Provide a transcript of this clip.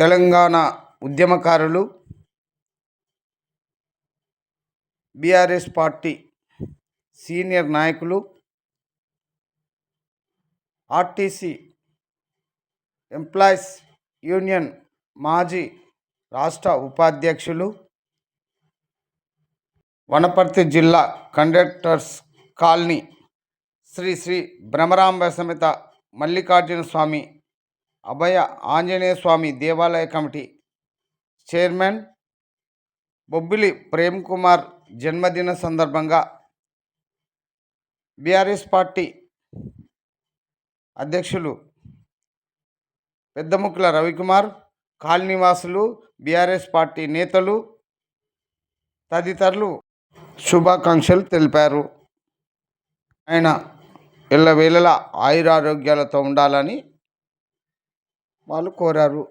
తెలంగాణ ఉద్యమకారులు BRS party senior నాయకులు RTC employees union మాజీ రాష్ట్ర ఉపాధ్యక్షులు వనపర్తి జిల్లా కండక్టర్స్ కాలనీ శ్రీ శ్రీ భ్రమరాంబ సమేత మల్లికార్జున స్వామి అభయ ఆంజనేయ స్వామి దేవాలయ కమిటీ చైర్మన్ బొబ్బిలి ప్రేమ్ కుమార్ జన్మదిన సందర్భంగా బీఆర్ఎస్ పార్టీ అధ్యక్షులు పెద్దముక్కుల రవికుమార్ కాలనీవాసులు బీఆర్ఎస్ పార్టీ నేతలు తదితరులు శుభాకాంక్షలు తెలిపారు. ఆయన ఎల్లవేళలా ఆయురారోగ్యాలతో ఉండాలని వాళ్ళు కోరారు.